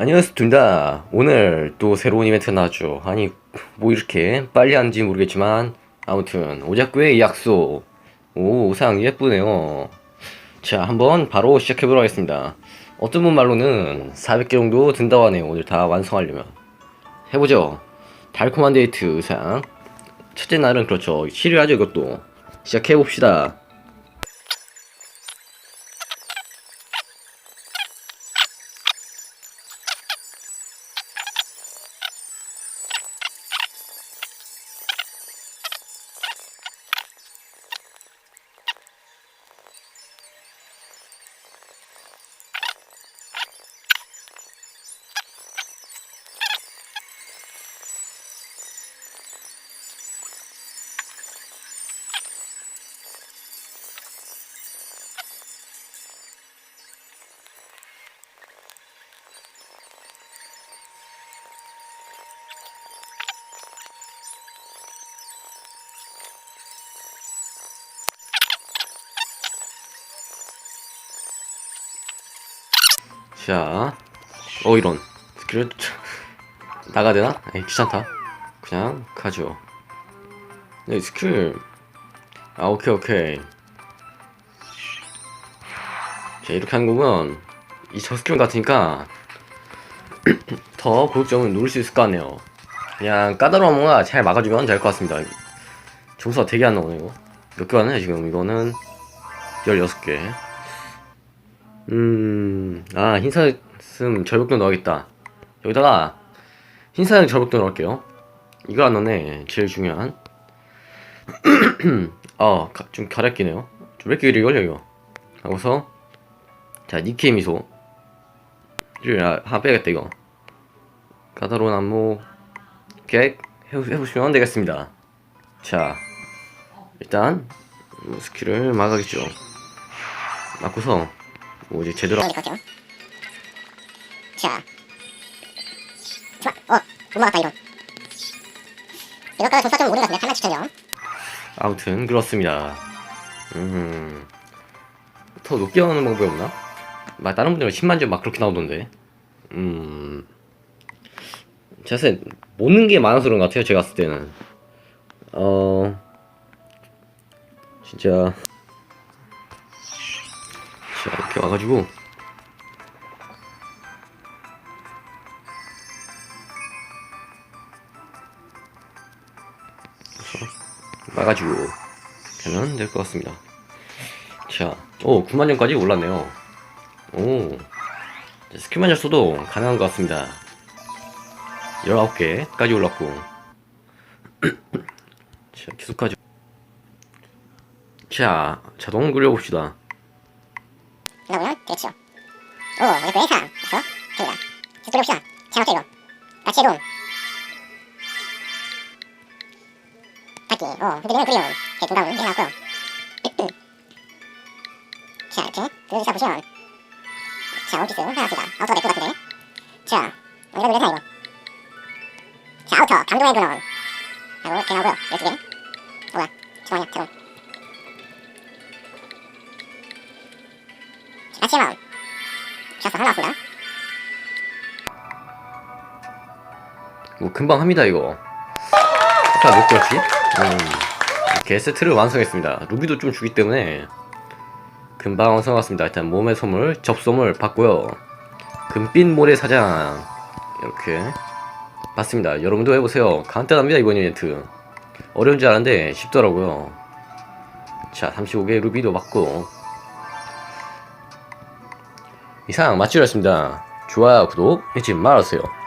안녕하십니까. 오늘 또 새로운 이벤트가 나왔죠. 아니, 뭐 이렇게 빨리 하는지 모르겠지만, 아무튼, 오작구의 약속. 오, 상 예쁘네요. 자, 한번 바로 시작해보도록 하겠습니다. 어떤 분 말로는 400개 정도 든다고 하네요. 오늘 다 완성하려면. 해보죠. 달콤한 데이트 의상. 첫째 날은 그렇죠. 7일 하죠, 이것도. 시작해봅시다. 자, 어 이런 스킬을 나가 되나? 에이 귀찮다. 그냥 가죠. 네 스킬. 아 오케이 오케이. 자 이렇게 하는 거면 이 저 스킬 같으니까 더 고급점을 누를 수 있을 것 같네요. 그냥 까다로운 뭔가 잘 막아주면 될 것 같습니다. 점수가 되게 안 나오네요. 몇개 왔나요 지금 이거는 16개. 음, 아, 흰사슴 절벽도 넣어야겠다. 여기다가 흰사슴 절벽도 넣을게요. 이거 안 넣네. 제일 중요한. 어, 가- 좀 가렵기네요. 좀 왜 이렇게 이리 걸려, 이거. 하고서, 자, 니케 미소. 를 아, 하나 빼야겠다, 이거. 까다로운 안무, 객, 해, 해보시면 되겠습니다. 자, 일단, 음, 스킬을 막아야겠죠. 막고서, 뭐 이제 제대로 될것 같아요. 자. 좋아. 어, 못 막았다, 이런. 이것과 조사 좀 오른 것 같은데, 87,000점. 아무튼 그렇습니다. 음. 더 높게 나오는 방법이 없나? 막 다른 분들은 10만 점 막 그렇게 나오던데. 음. 때 모는 게 많아서 그런 것 같아요. 제가 봤을 때는. 어. 진짜. 자 이렇게 와가지고 막아주고 되면 될 것 같습니다. 자, 오 9만 점까지 올랐네요. 오 자, 스킬만 잘 써도 가능한 것 같습니다. 19개까지 올랐고 자 계속하죠. 자 자동 그려봅시다. 되겠죠. 오, 이거 예상. 그래서, 됩니다. 계속 해봅시다. 잘못해, 이거. 같이 해동. 받기. 어, 흔들리는 그림. 이렇게 동감을 해놨고요. 자, 이렇게. 그려주사 보시면. 자, 원피스 하나입니다. 아우터가 될것 같은데. 자, 이거 노래사 이거. 자, 아우터. 감동의 근원. 하고, 이렇게 나오고요. 12개. 어, 뭐야. 잠깐만요, 잠깐. 같 이 해봐. 좋았어, 하나 왔습니다. 뭐 금방 합니다 이거. 아까 못 그렇지? 음, 이렇게 세트를 완성했습니다. 루비도 좀 주기 때문에 금방 완성했습니다. 일단 몸의 선물, 접선물 받고요. 금빛 모래 사장 이렇게 받습니다. 여러분도 해보세요. 간단합니다 이번 이벤트. 어려운 줄 알았는데 쉽더라고요. 자, 35개 루비도 받고 이상 마치겠습니다. 좋아요, 구독 잊지 말아주세요.